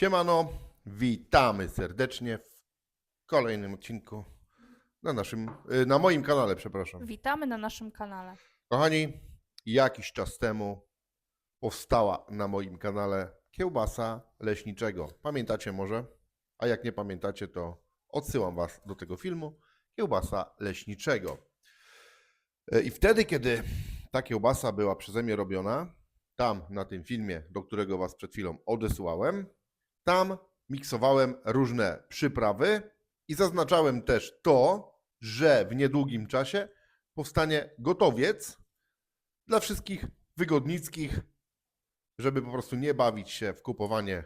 Siemano, witamy serdecznie w kolejnym odcinku na naszym, y, na moim kanale, przepraszam. Witamy na naszym kanale. Kochani, jakiś czas temu powstała na moim kanale kiełbasa leśniczego. Pamiętacie może? A jak nie pamiętacie, to odsyłam Was do tego filmu kiełbasa leśniczego. E, I wtedy, kiedy ta kiełbasa była przeze mnie robiona, tam na tym filmie, do którego Was przed chwilą odesłałem, tam miksowałem różne przyprawy i zaznaczałem też to, że w niedługim czasie powstanie gotowiec dla wszystkich wygodnickich, żeby po prostu nie bawić się w kupowanie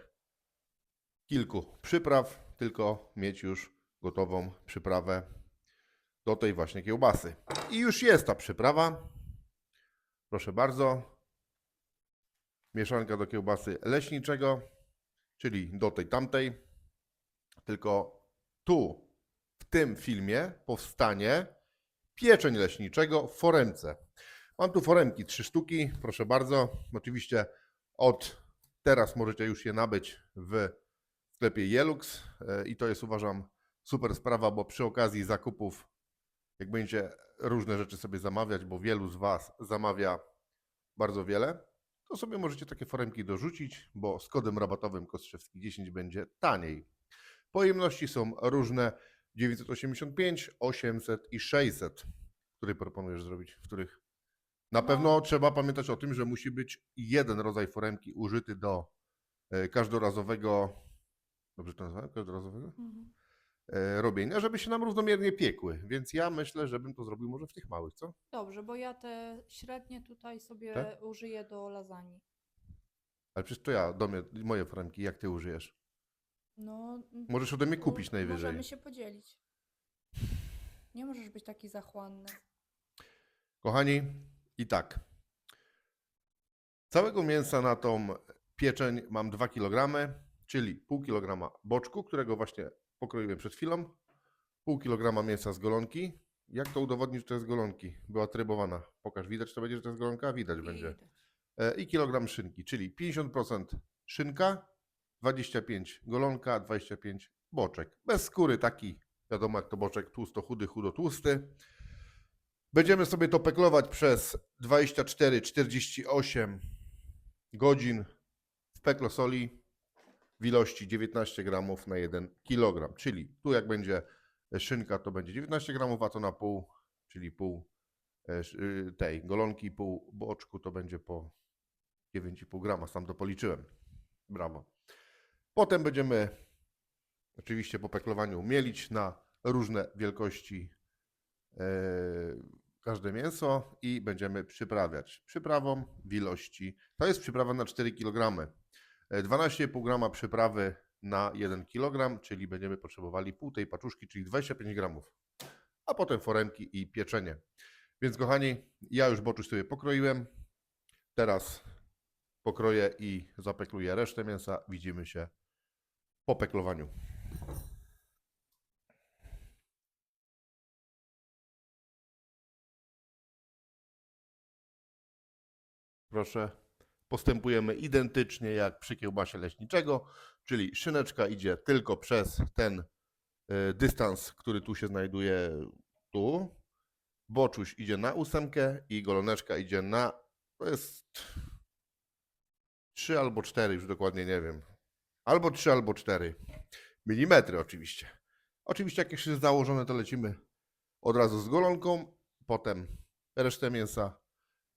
kilku przypraw, tylko mieć już gotową przyprawę do tej właśnie kiełbasy. I już jest ta przyprawa. Proszę bardzo. Mieszanka do kiełbasy leśniczego, czyli do tej tamtej. Tylko tu, w tym filmie, powstanie pieczeń leśniczego w foremce. Mam tu foremki, trzy sztuki, proszę bardzo. Oczywiście od teraz możecie już je nabyć w sklepie Jelux e, i to jest uważam super sprawa, bo przy okazji zakupów, jak będziecie różne rzeczy sobie zamawiać, bo wielu z Was zamawia bardzo wiele, to sobie możecie takie foremki dorzucić, bo z kodem rabatowym Kostrzewski 10 będzie taniej. Pojemności są różne 985, 800 i 600. Który proponujesz zrobić? W których? Na No. pewno trzeba pamiętać o tym, że musi być jeden rodzaj foremki użyty do e, każdorazowego, dobrze to nazywam? Każdorazowego? E, robienia, żeby się nam równomiernie piekły. Więc ja myślę, żebym to zrobił może w tych małych, co? Dobrze, bo ja te średnie tutaj sobie Tak? użyję do lasagne. Ale przecież to ja, do mnie, moje foremki, jak ty użyjesz? No, mm, Możesz ode mnie kupić najwyżej. Możemy się podzielić. Nie możesz być taki zachłanny. Kochani, i tak. Całego mięsa na tą pieczeń mam 2 kg, czyli pół kilograma boczku, którego właśnie pokroiłem przed chwilą, pół kilograma mięsa z golonki. Jak to udowodnić, że to jest golonki? Była trybowana. Pokaż, widać to będzie, że to jest golonka? Widać będzie. E, I kilogram szynki, czyli 50% szynka, 25 golonka, 25 boczek. Bez skóry taki, wiadomo jak to boczek, tłusto chudy, chudo tłusty. Będziemy sobie to peklować przez 24-48 godzin w peklosoli w ilości 19 gramów na 1 kg. Czyli tu jak będzie szynka, to będzie 19 gramów, a to na pół, czyli pół e, y, tej golonki, pół boczku to będzie po 9,5 grama. Sam to policzyłem. Brawo. Potem będziemy oczywiście po peklowaniu mielić na różne wielkości e, każde mięso i będziemy przyprawiać. Przyprawą w ilości, to jest przyprawa na 4 kg. E, 12,5 grama przyprawy na 1 kg, czyli będziemy potrzebowali pół tej paczuszki, czyli 25 gramów. A potem foremki i pieczenie. Więc kochani, ja już boczuś sobie pokroiłem. Teraz pokroję i zapekluję resztę mięsa. Widzimy się po peklowaniu. Proszę. Postępujemy identycznie jak przy kiełbasie leśniczego, czyli szyneczka idzie tylko przez ten y, dystans, który tu się znajduje tu. Boczuś idzie na ósemkę i goloneczka idzie na, to jest 3 albo 4, już dokładnie nie wiem. Albo 3, albo 4 milimetry oczywiście. Oczywiście jak jest założone, to lecimy od razu z golonką, potem resztę mięsa,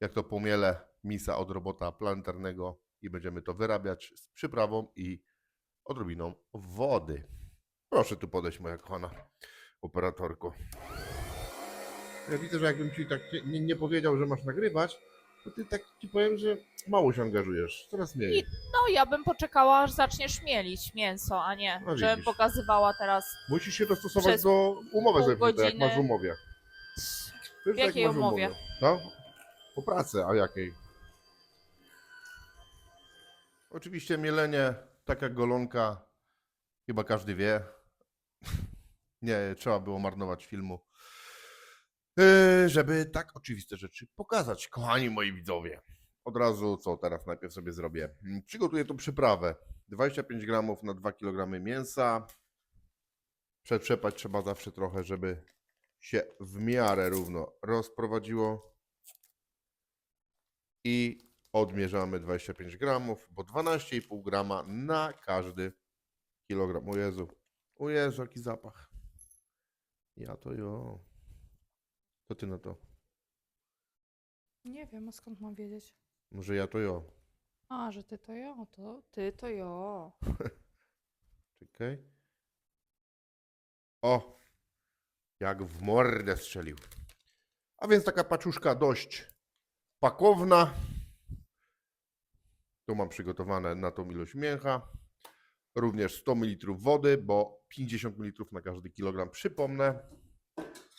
jak to pomiele, misa od robota planetarnego i będziemy to wyrabiać z przyprawą i odrobiną wody. Proszę tu podejść, moja kochana operatorko. Ja widzę, że jakbym ci tak nie, nie powiedział, że masz nagrywać, to ty tak ci powiem, że mało się angażujesz, coraz mniej. No, ja bym poczekała, aż zaczniesz mielić mięso, a nie, No żebym widzisz. pokazywała teraz. Musisz się dostosować Przez do umowy pół zewniętej, jak godziny. masz w umowie. W jak jakiej masz umowie? No, o pracę, a jakiej? Oczywiście mielenie, tak jak golonka, chyba każdy wie. Nie trzeba było marnować filmu, yy, żeby tak oczywiste rzeczy pokazać, kochani moi widzowie. od razu co teraz najpierw sobie zrobię? Przygotuję tą przyprawę. 25 gramów na 2 kg mięsa. Przetrzepać trzeba zawsze trochę, żeby się w miarę równo rozprowadziło. I odmierzamy 25 gramów, bo 12,5 grama na każdy kilogram. O Jezu, o Jezu, jaki zapach. Ja to jo. To ty na to. Nie wiem, a skąd mam wiedzieć? Może ja to jo. A, że ty to jo, to ty to jo. Czekaj. O! Jak w mordę strzelił. A więc taka paczuszka dość pakowna. Tu mam przygotowane na tą ilość mięcha. Również 100 ml wody, bo 50 ml na każdy kilogram. Przypomnę.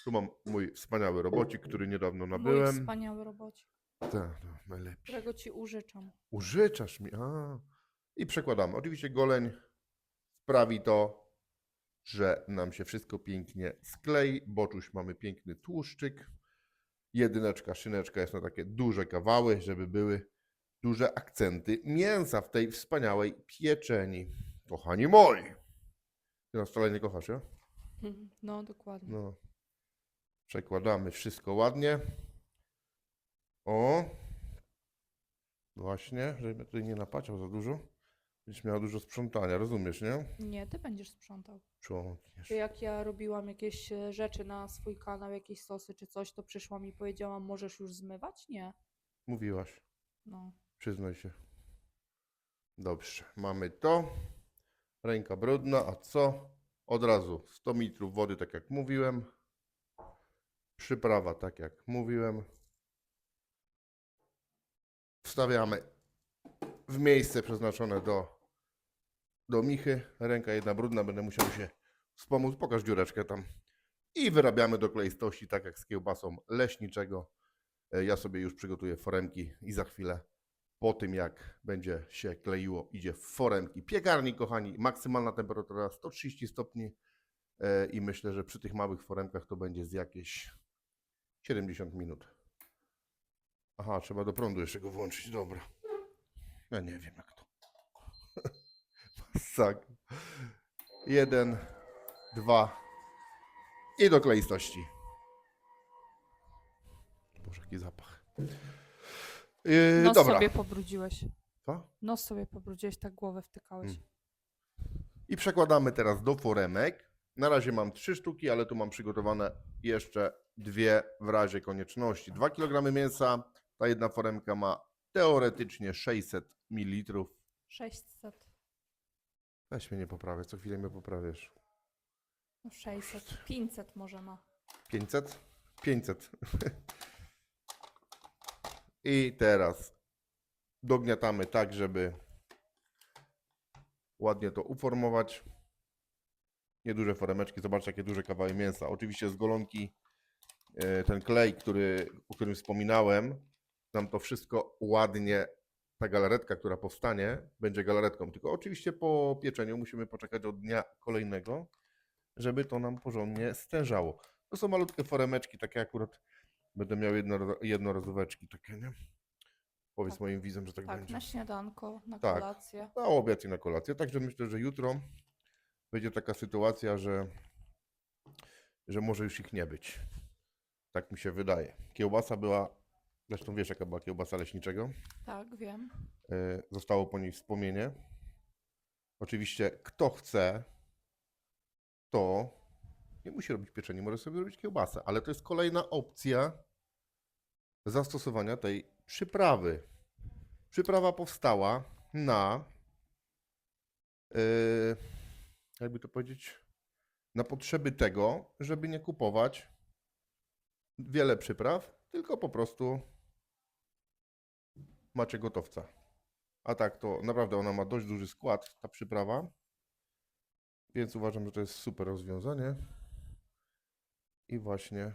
Tu mam mój wspaniały robocik, który niedawno Mój nabyłem. wspaniały robocie, Tak, no, najlepiej. którego ci użyczam. Użyczasz mi. A. I przekładamy. Oczywiście goleń sprawi to, że nam się wszystko pięknie sklei. Boczuś mamy piękny tłuszczyk. Jedyneczka, szyneczka jest na takie duże kawały, żeby były duże akcenty mięsa w tej wspaniałej pieczeni. Kochani moi. Ty nas wcale nie kochasz, ja? No, dokładnie. No. Przekładamy wszystko ładnie. O. Właśnie, żebym tutaj nie napaciał za dużo. Będziesz miała dużo sprzątania, rozumiesz, nie? Nie, ty będziesz sprzątał. Czy jak ja robiłam jakieś e, rzeczy na swój kanał, jakieś sosy czy coś, to przyszłam i powiedziałam, możesz już zmywać? Nie. Mówiłaś, No. Przyznaj się. Dobrze, mamy to. Ręka brudna, a co? Od razu 100 ml wody, tak jak mówiłem. Przyprawa, tak jak mówiłem. Wstawiamy w miejsce przeznaczone do, do michy. Ręka jedna brudna, będę musiał się wspomóc. Pokaż dziureczkę tam. I wyrabiamy do kleistości, tak jak z kiełbasą leśniczego. E, Ja sobie już przygotuję foremki i za chwilę po tym jak będzie się kleiło, idzie w foremki. Piekarnik, kochani, maksymalna temperatura 130 stopni e, i myślę, że przy tych małych foremkach to będzie z jakieś 70 minut. Aha, trzeba do prądu jeszcze go włączyć, dobra. Ja nie wiem jak to. Masakra. Jeden, dwa i do kleistości. Boże, jaki zapach. Yy, Nos dobra. sobie pobrudziłeś. Co? Nos sobie pobrudziłeś, tak głowę wtykałeś. Mm. I przekładamy teraz do foremek. Na razie mam trzy sztuki, ale tu mam przygotowane jeszcze dwie w razie konieczności. 2 kg mięsa. Ta jedna foremka ma teoretycznie 600 ml. 600. Weź mnie nie poprawię, co chwilę mnie poprawiasz. No 600. 500 może ma. 500? 500. I teraz dogniatamy tak, żeby ładnie to uformować. Nieduże foremeczki, zobaczcie jakie duże kawały mięsa. Oczywiście z golonki e, ten klej, który, o którym wspominałem, nam to wszystko ładnie, ta galaretka, która powstanie, będzie galaretką. Tylko oczywiście po pieczeniu musimy poczekać od dnia kolejnego, żeby to nam porządnie stężało. To są malutkie foremeczki, takie akurat będę miał jedno, jednorazóweczki takie, nie? Powiedz Tak. moim widzom, że tak, Tak, będzie. na śniadanko, na Tak. kolację. Na obiad i na kolację. Także myślę, że jutro będzie taka sytuacja, że, że może już ich nie być. Tak mi się wydaje. Kiełbasa była, zresztą wiesz jaka była kiełbasa leśniczego. Tak, wiem. E, Zostało po niej wspomnienie. Oczywiście kto chce, to nie musi robić pieczeni, może sobie robić kiełbasę, ale to jest kolejna opcja zastosowania tej przyprawy. Przyprawa powstała na, yy, jakby to powiedzieć, na potrzeby tego, żeby nie kupować wiele przypraw, tylko po prostu macie gotowca. A tak, to naprawdę ona ma dość duży skład, ta przyprawa. Więc uważam, że to jest super rozwiązanie. I właśnie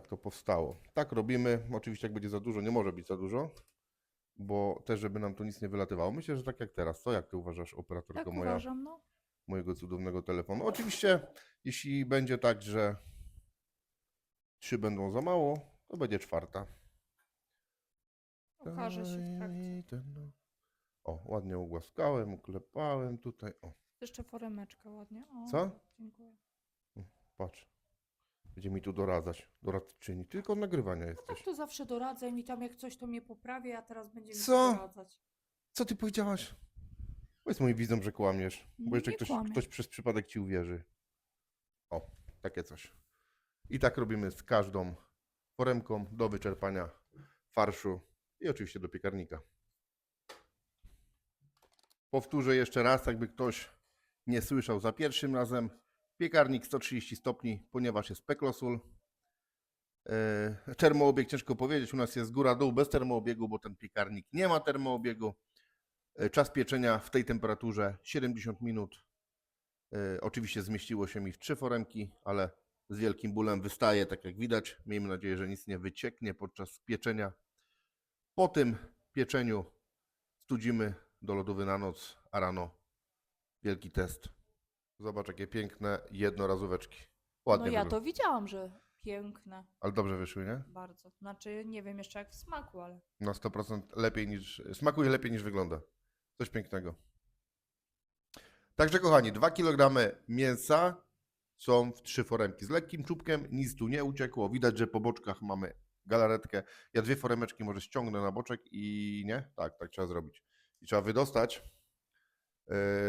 tak to powstało. Tak robimy. Oczywiście, jak będzie za dużo, nie może być za dużo, bo też, żeby nam tu nic nie wylatywało. Myślę, że tak jak teraz. Co, jak ty uważasz, operatorko Tak moja? uważam, no. mojego cudownego telefonu. Oczywiście, jeśli będzie tak, że trzy będą za mało, to będzie czwarta. Pokaże się w trakcie. No. O, ładnie ugłaskałem, uklepałem tutaj. O, Jeszcze foremeczka ładnie. O, Co? Dziękuję. patrz. Będzie mi tu doradzać, doradczyni. Tylko od nagrywania Tak jesteś. to zawsze doradzaj mi tam, jak coś to mnie poprawia, a teraz będzie mi Co? doradzać. Co ty powiedziałaś? Powiedz moim widzom, że kłamiesz. No, Bo jeszcze nie ktoś, kłamię. ktoś przez przypadek ci uwierzy. O, takie coś. I tak robimy z każdą foremką do wyczerpania farszu i oczywiście do piekarnika. Powtórzę jeszcze raz, jakby ktoś nie słyszał za pierwszym razem. Piekarnik 130 stopni, ponieważ jest peklosul. Yy, Termoobieg ciężko powiedzieć, u nas jest góra-dół bez termoobiegu, bo ten piekarnik nie ma termoobiegu. Yy, Czas pieczenia w tej temperaturze 70 minut. Yy, Oczywiście zmieściło się mi w trzy foremki, ale z wielkim bólem wystaje, tak jak widać. Miejmy nadzieję, że nic nie wycieknie podczas pieczenia. Po tym pieczeniu studzimy do lodówy na noc, a rano wielki test. Zobacz, jakie piękne jednorazóweczki. Ładnie no ja wygląda. to widziałam, że piękne. Ale dobrze wyszły, nie? Bardzo. Znaczy, nie wiem jeszcze jak w smaku, ale Na 100% lepiej niż. Smakuje lepiej niż wygląda. Coś pięknego. Także, kochani, 2 kg mięsa są w trzy foremki. Z lekkim czubkiem, nic tu nie uciekło. Widać, że po boczkach mamy galaretkę. Ja dwie foremeczki może ściągnę na boczek i nie? Tak, tak trzeba zrobić. I trzeba wydostać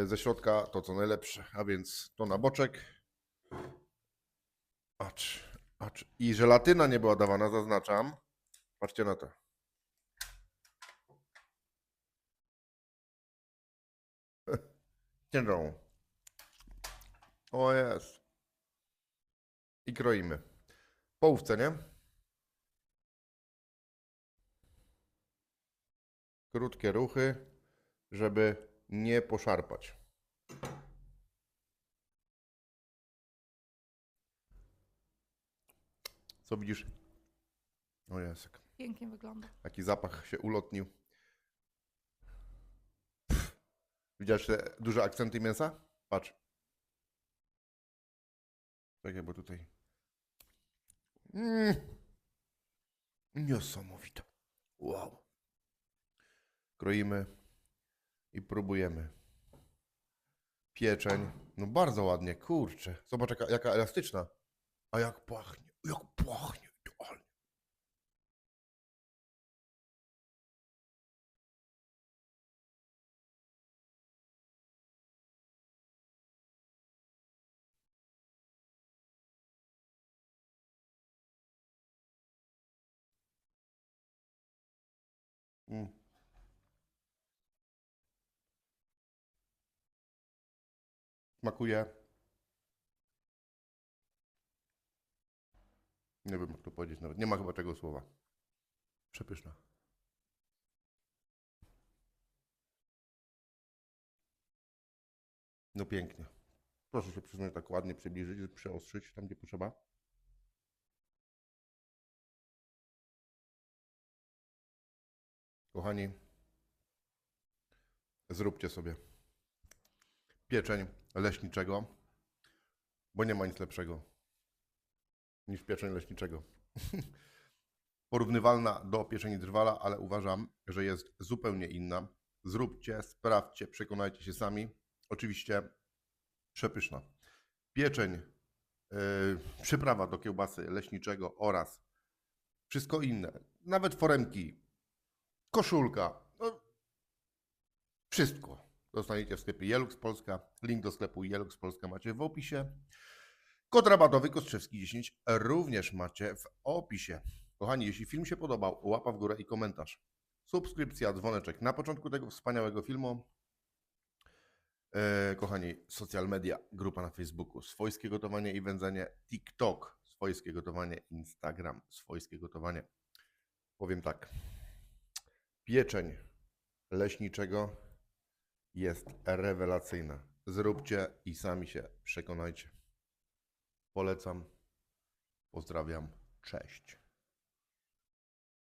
ze środka to, co najlepsze. A więc to na boczek. Acz, acz. I żelatyna nie była dawana, zaznaczam. Patrzcie na to. Ciężą. O jest. I kroimy. Połówce, nie? Krótkie ruchy, żeby nie poszarpać. Co widzisz? O jest, pięknie wygląda. jaki zapach się ulotnił. Pff. Widziałeś te duże akcenty mięsa? Patrz. Czekaj, bo tutaj... Mm. Niesamowite. Wow. Kroimy i próbujemy. Pieczeń. No bardzo ładnie, kurczę. Zobacz jaka, jaka elastyczna. A jak pachnie, jak pachnie. Mm. Smakuje. Nie wiem, jak to powiedzieć nawet. Nie ma chyba tego słowa. Przepyszna. No pięknie. Proszę się przyznać tak ładnie przybliżyć, przeostrzyć tam, gdzie potrzeba. Kochani, zróbcie sobie pieczeń leśniczego, bo nie ma nic lepszego niż pieczeń leśniczego. Porównywalna do pieczeni drwala, ale uważam, że jest zupełnie inna. Zróbcie, sprawdźcie, przekonajcie się sami. Oczywiście przepyszna. Pieczeń, yy, przyprawa do kiełbasy leśniczego oraz wszystko inne, nawet foremki, koszulka, no, wszystko dostaniecie w sklepie Jelux Polska. Link do sklepu Jelux Polska macie w opisie. Kod rabatowy Kostrzewski 10 również macie w opisie. Kochani, jeśli film się podobał, łapa w górę i komentarz. Subskrypcja, dzwoneczek na początku tego wspaniałego filmu. E, kochani, social media, grupa na Facebooku, swojskie gotowanie i wędzenie, TikTok, swojskie gotowanie, Instagram, swojskie gotowanie. Powiem tak, pieczeń leśniczego jest rewelacyjna. Zróbcie i sami się przekonajcie. Polecam. Pozdrawiam. Cześć.